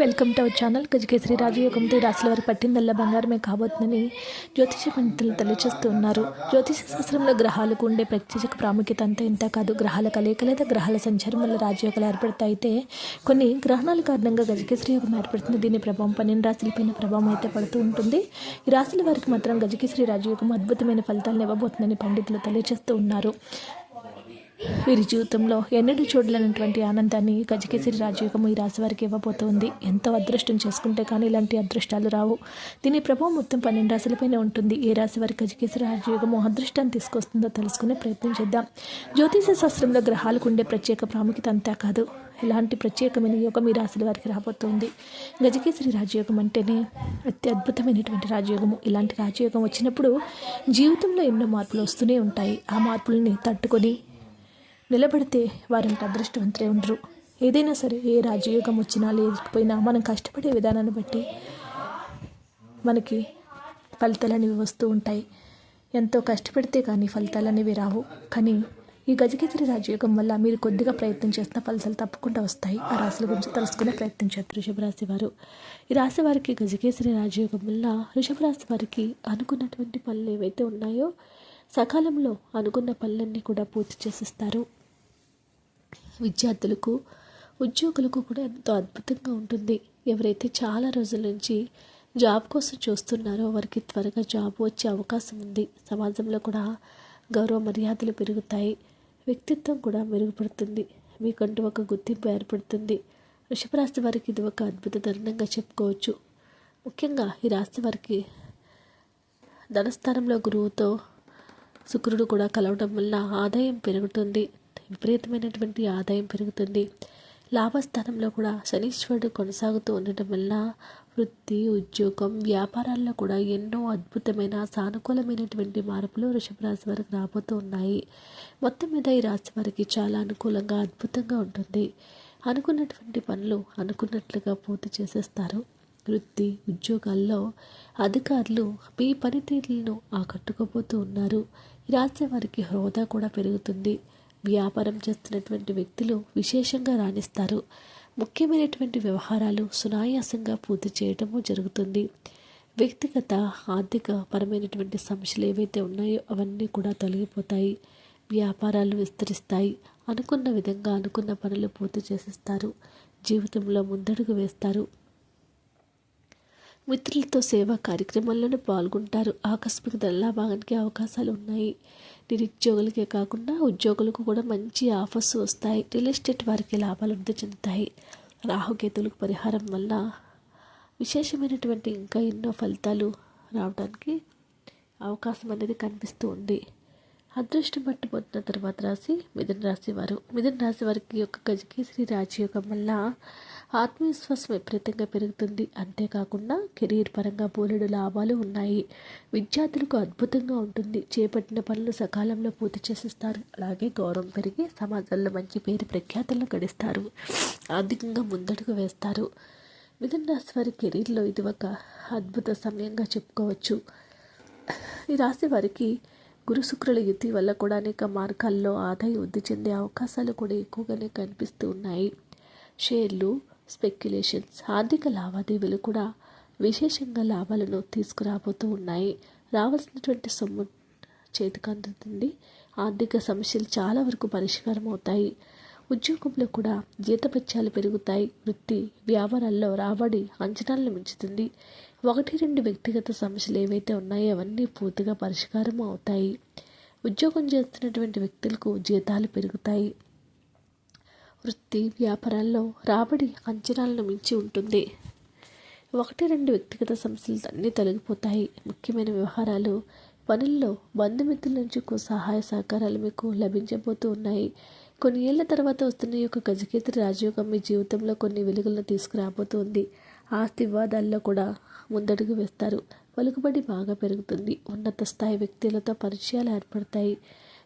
Welcome to our channel గజకేసరి రాజయోగంతో ఈ రాశుల వారికి పట్టిందల్లా బంగారమే కాబోతుందని జ్యోతిష పండితులు తెలియజేస్తూ ఉన్నారు. జ్యోతిష శాస్త్రంలో గ్రహాలకు ఉండే ప్రత్యేక ప్రాముఖ్యత అంతా ఇంత కాదు. గ్రహాల కలయిక లేదా గ్రహాల సంచారం వల్ల రాజయోగాలు ఏర్పడతాయి అయితే కొన్ని గ్రహణాల కారణంగా గజకేసరి యోగం ఏర్పడుతుంది. దీని ప్రభావం పన్నెండు రాశులపైన ప్రభావం అయితే పడుతూ ఉంటుంది. ఈ రాశుల వారికి మాత్రం గజకేసరి రాజయోగం అద్భుతమైన ఫలితాలను ఇవ్వబోతుందని పండితులు తెలియజేస్తూ ఉన్నారు. వీరి జీవితంలో ఎన్నడూ చూడలేనటువంటి ఆనందాన్ని గజకేసరి రాజయోగం ఈ రాశి వారికి ఇవ్వబోతోంది. ఎంతో అదృష్టం చేసుకుంటే కానీ ఇలాంటి అదృష్టాలు రావు. దీని ప్రభావం మొత్తం పన్నెండు రాశులపైనే ఉంటుంది. ఏ రాశి వారికి గజకేసరి రాజయోగము అదృష్టాన్ని తీసుకొస్తుందో తెలుసుకునే ప్రయత్నం చేద్దాం. జ్యోతిష శాస్త్రంలో గ్రహాలకు ఉండే ప్రత్యేక ప్రాముఖ్యత అంతా కాదు. ఇలాంటి ప్రత్యేకమైన యోగం ఈ రాశుల వారికి రాబోతోంది. గజకేసరి రాజయోగం అంటేనే అతి అద్భుతమైనటువంటి రాజయోగము. ఇలాంటి రాజయోగం వచ్చినప్పుడు జీవితంలో ఎన్నో మార్పులు వస్తూనే ఉంటాయి. ఆ మార్పులని తట్టుకొని నిలబడితే వారింత అదృష్టవంతులే ఉండరు. ఏదైనా సరే ఏ రాజయోగం వచ్చినా లేకపోయినా మనం కష్టపడే విధానాన్ని బట్టి మనకి ఫలితాలు అనేవి వస్తూ ఉంటాయి. ఎంతో కష్టపడితే కానీ ఫలితాలు అనేవి రావు. కానీ ఈ గజకేసరి రాజయోగం వల్ల మీరు కొద్దిగా ప్రయత్నం చేసిన ఫలితాలు తప్పకుండా వస్తాయి. ఆ రాశుల గురించి తెలుసుకునే ప్రయత్నం చేస్తారు వృషభ రాశి వారు. ఈ రాశి వారికి గజకేసరి రాజయోగం వల్ల ఋషభరాశి రాశి వారికి అనుకున్నటువంటి పనులు ఏవైతే ఉన్నాయో సకాలంలో అనుకున్న పనులన్నీ కూడా పూర్తి చేసిస్తారు. విద్యార్థులకు ఉద్యోగులకు కూడా ఎంతో అద్భుతంగా ఉంటుంది. ఎవరైతే చాలా రోజుల నుంచి జాబ్ కోసం చూస్తున్నారో వారికి త్వరగా జాబ్ వచ్చే అవకాశం ఉంది. సమాజంలో కూడా గౌరవ మర్యాదలు పెరుగుతాయి. వ్యక్తిత్వం కూడా మెరుగుపడుతుంది. మీకంటూ ఒక గుర్తింపు ఏర్పడుతుంది. వృషభరాశి వారికి ఇది ఒక అద్భుత తరుణంగా చెప్పుకోవచ్చు. ముఖ్యంగా ఈ రాశి వారికి ధనస్థానంలో గురువుతో శుక్రుడు కూడా కలవడం వల్ల ఆదాయం పెరుగుతుంది. విపరీతమైనటువంటి ఆదాయం పెరుగుతుంది. లాభస్థానంలో కూడా శనీశ్వరుడు కొనసాగుతూ ఉండటం వల్ల వృత్తి ఉద్యోగం వ్యాపారాల్లో కూడా ఎన్నో అద్భుతమైన సానుకూలమైనటువంటి మార్పులు వృషభ రాశి వారికి రాబోతూ ఉన్నాయి. మొత్తం మీద ఈ రాశి వారికి చాలా అనుకూలంగా అద్భుతంగా ఉంటుంది. అనుకున్నటువంటి పనులు అనుకున్నట్లుగా పూర్తి చేసేస్తారు. వృత్తి ఉద్యోగాల్లో అధికారులు మీ పనితీరులను ఆకట్టుకోబోతూ ఉన్నారు. ఈ వారికి హోదా కూడా పెరుగుతుంది. వ్యాపారం చేస్తున్నటువంటి వ్యక్తులు విశేషంగా రాణిస్తారు. ముఖ్యమైనటువంటి వ్యవహారాలు సునాయాసంగా పూర్తి చేయటము జరుగుతుంది. వ్యక్తిగత ఆర్థిక పరమైనటువంటి సమస్యలు ఏవైతే ఉన్నాయో అవన్నీ కూడా తొలగిపోతాయి. వ్యాపారాలు విస్తరిస్తాయి. అనుకున్న విధంగా అనుకున్న పనులు పూర్తి చేసిస్తారు. జీవితంలో ముందడుగు వేస్తారు. మిత్రులతో సేవా కార్యక్రమాల్లోనూ పాల్గొంటారు. ఆకస్మిక ధనలాభానికి అవకాశాలు ఉన్నాయి నిరుద్యోగులకే కాకుండా ఉద్యోగులకు కూడా మంచి ఆఫర్స్ వస్తాయి. రియల్ ఎస్టేట్ వారికి లాభాలు వృద్ధి చెందుతాయి. రాహుకేతులకు పరిహారం వల్ల విశేషమైనటువంటి ఇంకా ఎన్నో ఫలితాలు రావడానికి అవకాశం అనేది కనిపిస్తూ ఉంది. అదృష్టం పట్టుబోతున్న తర్వాత రాశి మిథున రాశి వారు. మిథున రాశి వారికి యొక్క గజకేసరి రాజయోగం వల్ల ఆత్మవిశ్వాసం విపరీతంగా పెరుగుతుంది. అంతేకాకుండా కెరీర్ పరంగా బోలెడు లాభాలు ఉన్నాయి. విద్యార్థులకు అద్భుతంగా ఉంటుంది. చేపట్టిన పనులు సకాలంలో పూర్తి చేసిస్తారు. అలాగే గౌరవం పెరిగి సమాజంలో మంచి పేరు ప్రఖ్యాతలను గడిస్తారు. ఆర్థికంగా ముందడుగు వేస్తారు. మిథున రాశి వారి కెరీర్లో ఇది ఒక అద్భుత సమయంగా చెప్పుకోవచ్చు. ఈ రాశి వారికి గురుశుక్రుల యుద్ధి యుతి వల్ల కూడా అనేక మార్గాల్లో ఆదాయం వృద్ధి చెందే అవకాశాలు కూడా ఎక్కువగానే కనిపిస్తూ ఉన్నాయి. షేర్లు స్పెక్యులేషన్స్ ఆర్థిక లావాదేవీలు కూడా విశేషంగా లాభాలను తీసుకురాబోతూ ఉన్నాయి. రావాల్సినటువంటి సొమ్ము చేతికి అందుతుంది. ఆర్థిక సమస్యలు చాలా వరకు పరిష్కారం అవుతాయి ఉద్యోగంలో కూడా జీతపత్యాలు పెరుగుతాయి. వృత్తి వ్యాపారాల్లో రాబడి అంచనాలను మించుతుంది. ఒకటి రెండు వ్యక్తిగత సమస్యలు ఏవైతే ఉన్నాయో అవన్నీ పూర్తిగా పరిష్కారం అవుతాయి. ఉద్యోగం చేస్తున్నటువంటి వ్యక్తులకు జీతాలు పెరుగుతాయి. వృత్తి వ్యాపారాల్లో రాబడి అంచనాలను మించి ఉంటుంది. ఒకటి రెండు వ్యక్తిగత సమస్యలు అన్నీ తొలగిపోతాయి. ముఖ్యమైన వ్యవహారాలు పనుల్లో బంధుమిత్రుల నుంచి సహాయ సహకారాలు మీకు లభించబోతూ ఉన్నాయి. కొన్ని ఏళ్ళ తర్వాత వస్తున్న ఈ యొక్క గజకేతరి రాజయోగం మీ జీవితంలో కొన్ని వెలుగులను తీసుకురాబోతుంది. ఆస్తి వివాదాల్లో కూడా ముందడుగు వేస్తారు. పలుకుబడి బాగా పెరుగుతుంది. ఉన్నత స్థాయి వ్యక్తులతో పరిచయాలు ఏర్పడతాయి.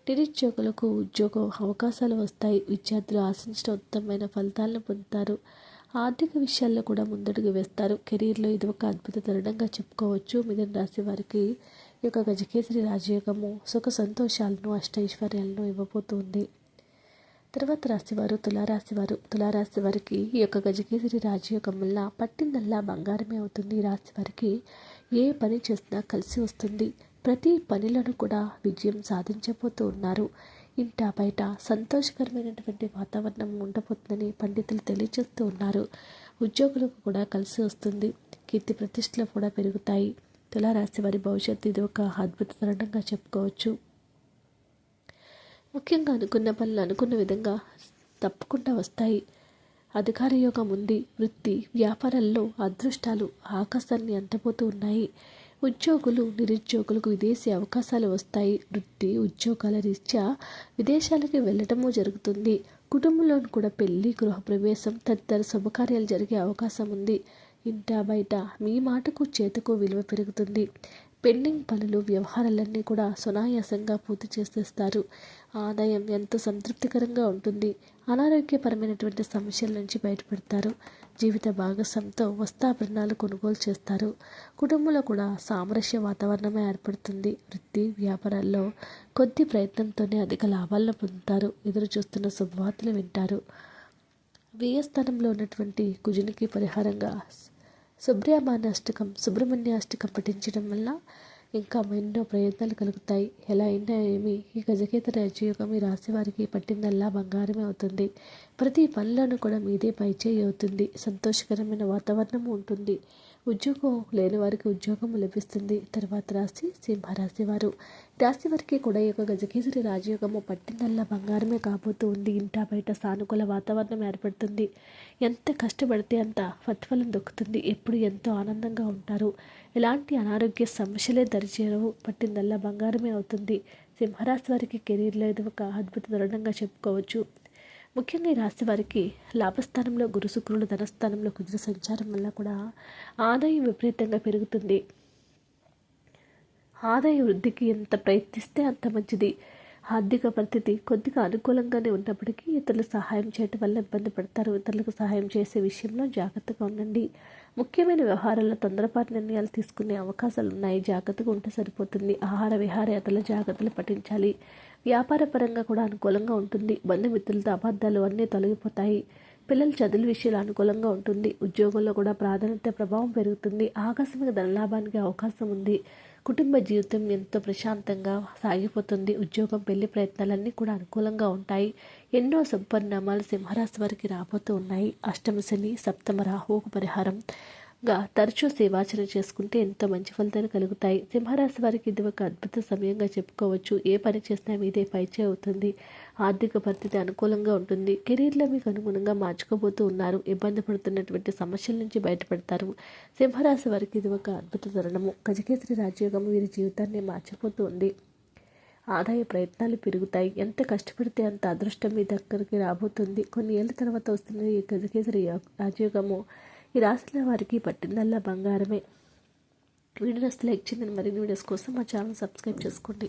నిరుద్యోగులకు ఉద్యోగ అవకాశాలు వస్తాయి. విద్యార్థులు ఆశించిన ఉత్తమమైన ఫలితాలను పొందుతారు. ఆర్థిక విషయాల్లో కూడా ముందడుగు వేస్తారు. కెరీర్లో ఇది ఒక అద్భుత తరుణంగా చెప్పుకోవచ్చు. మిథున రాశి వారికి యొక్క గజకేసరి రాజయోగము సుఖ సంతోషాలను అష్టైశ్వర్యాలను ఇవ్వబోతుంది. తర్వాత రాశివారు తులారాశివారు. తులారాశి వారికి ఈ యొక్క గజకేసరి రాజయోగం వల్ల పట్టిందల్లా బంగారమే అవుతుంది. రాశి వారికి ఏ పని చేసినా కలిసి వస్తుంది. ప్రతి పనిలను కూడా విజయం సాధించబోతూ ఉన్నారు. ఇంట బయట సంతోషకరమైనటువంటి వాతావరణం ఉండబోతుందని పండితులు తెలియజేస్తూ ఉన్నారు. ఉద్యోగులకు కూడా కలిసి వస్తుంది. కీర్తి ప్రతిష్టలు కూడా పెరుగుతాయి. తులారాశి వారి భవిష్యత్తు ఇది ఒక అద్భుత తరుణంగా చెప్పుకోవచ్చు. ముఖ్యంగా అనుకున్న పనులు అనుకున్న విధంగా తప్పకుండా వస్తాయి. అధికార యోగం ఉంది. వృత్తి వ్యాపారాల్లో అదృష్టాలు ఆకాశాన్ని అంటపోతూ ఉన్నాయి. ఉద్యోగులు నిరుద్యోగులకు విదేశీ అవకాశాలు వస్తాయి. వృత్తి ఉద్యోగాల రీత్యా విదేశాలకి వెళ్ళటము జరుగుతుంది. కుటుంబంలో కూడా పెళ్ళి గృహప్రవేశం తదితర శుభకార్యాలు జరిగే అవకాశం ఉంది. ఇంటా బయట మీ మాటకు చేతుకు విలువ పెరుగుతుంది. పెండింగ్ పనులు వ్యవహారాలన్నీ కూడా సునాయాసంగా పూర్తి చేసేస్తారు. ఆదాయం ఎంతో సంతృప్తికరంగా ఉంటుంది. అనారోగ్యపరమైనటువంటి సమస్యల నుంచి బయటపడతారు. జీవిత భాగస్వామితో వస్తాభరణాలు కొనుగోలు చేస్తారు. కుటుంబంలో కూడా సామరస్య వాతావరణమే ఏర్పడుతుంది. వృత్తి వ్యాపారాల్లో కొద్ది ప్రయత్నంతోనే అధిక లాభాలను పొందుతారు. ఎదురు చూస్తున్న శుభవార్తలు వింటారు. వ్యయస్థానంలో ఉన్నటువంటి కుజునికి పరిహారంగా సుబ్రహ్మణ్య అష్టకం సుబ్రహ్మణ్య అష్టకం పఠించడం వల్ల ఇంకా ఎన్నో ప్రయత్నాలు కలుగుతాయి. ఎలా అయినా ఏమి ఈ గజకేతర రాజయోగం ఈ రాశి వారికి పట్టిందల్లా బంగారమే అవుతుంది. ప్రతి పనులను కూడా మీదే పైచేయి అవుతుంది. సంతోషకరమైన వాతావరణం ఉంటుంది. ఉద్యోగం లేని వారికి ఉద్యోగం లభిస్తుంది. తర్వాత రాశి సింహరాశి వారు. రాశి వారికి కూడా ఈ యొక్క గజకేసరి రాజయోగము పట్టిందల్లా బంగారమే కాబోతూ ఉంది. ఇంటా బయట సానుకూల వాతావరణం ఏర్పడుతుంది. ఎంత కష్టపడితే అంత ప్రతిఫలం దొక్కుతుంది. ఎప్పుడు ఎంతో ఆనందంగా ఉంటారు. ఎలాంటి అనారోగ్య సమస్యలే దరిచేరవు. పట్టిందల్లా బంగారమే అవుతుంది. సింహరాశి వారికి కెరీర్లో ఇది ఒక అద్భుత దృఢంగా చెప్పుకోవచ్చు. ముఖ్యంగా ఈ రాశి వారికి లాభస్థానంలో గురు శుక్రులు ధనస్థానంలో కుజుల సంచారం వల్ల కూడా ఆదాయం విపరీతంగా పెరుగుతుంది. ఆదాయ వృద్ధికి ఎంత ప్రయత్నిస్తే అంత మంచిది. ఆర్థిక పరిస్థితి కొద్దిగా అనుకూలంగానే ఉన్నప్పటికీ ఇతరులు సహాయం చేయటం వల్ల ఇబ్బంది పడతారు. ఇతరులకు సహాయం చేసే విషయంలో జాగ్రత్తగా ఉండండి. ముఖ్యమైన వ్యవహారాల్లో తొందరపాటు నిర్ణయాలు తీసుకునే అవకాశాలు ఉన్నాయి జాగ్రత్తగా ఉంటే సరిపోతుంది. ఆహార విహారయాత్రల జాగ్రత్తలు పఠించాలి వ్యాపారపరంగా కూడా అనుకూలంగా ఉంటుంది. బంధుమిత్రులతో అబద్ధాలు అన్నీ తొలగిపోతాయి. పిల్లల చదువుల విషయాలు అనుకూలంగా ఉంటుంది. ఉద్యోగంలో కూడా ప్రాధాన్యత ప్రభావం పెరుగుతుంది. ఆకస్మిక ధనలాభానికి అవకాశం ఉంది. కుటుంబ జీవితం ఎంతో ప్రశాంతంగా సాగిపోతుంది. ఉద్యోగం పెళ్ళి ప్రయత్నాలన్నీ కూడా అనుకూలంగా ఉంటాయి. ఎన్నో శుభపరిణామాలు సింహరాశి వారికి రాబోతూ ఉన్నాయి. అష్టమ శని సప్తమ రాహువుకు పరిహారం. గా తరచూ సేవాచరణ చేసుకుంటే ఎంతో మంచి ఫలితాలు కలుగుతాయి. సింహరాశి వారికి ఇది ఒక అద్భుత సమయంగా చెప్పుకోవచ్చు. ఏ పని చేసినా మీదే పైచే అవుతుంది. ఆర్థిక పరిస్థితి అనుకూలంగా ఉంటుంది. కెరీర్లో మీకు అనుగుణంగా మార్చుకోబోతూ ఉన్నారు. ఇబ్బంది పడుతున్నటువంటి సమస్యల నుంచి బయటపడతారు. సింహరాశి వారికి ఇది ఒక అద్భుత తరుణము. గజకేసరి రాజయోగం వీరి జీవితాన్ని మార్చిపోతూ ఉంది. ఆదాయ ప్రయత్నాలు పెరుగుతాయి. ఎంత కష్టపడితే అంత అదృష్టం మీ దగ్గరికి రాబోతుంది. కొన్ని ఏళ్ళ తర్వాత వస్తున్న ఈ గజకేసరి రాజయోగము ఈ రాశుల వారికి పట్టిందల్లా బంగారమే. వీడియోస్ లైక్ చేయండి. మరిన్ని వీడియోస్ కోసం మా ఛానల్ సబ్స్క్రైబ్ చేసుకోండి.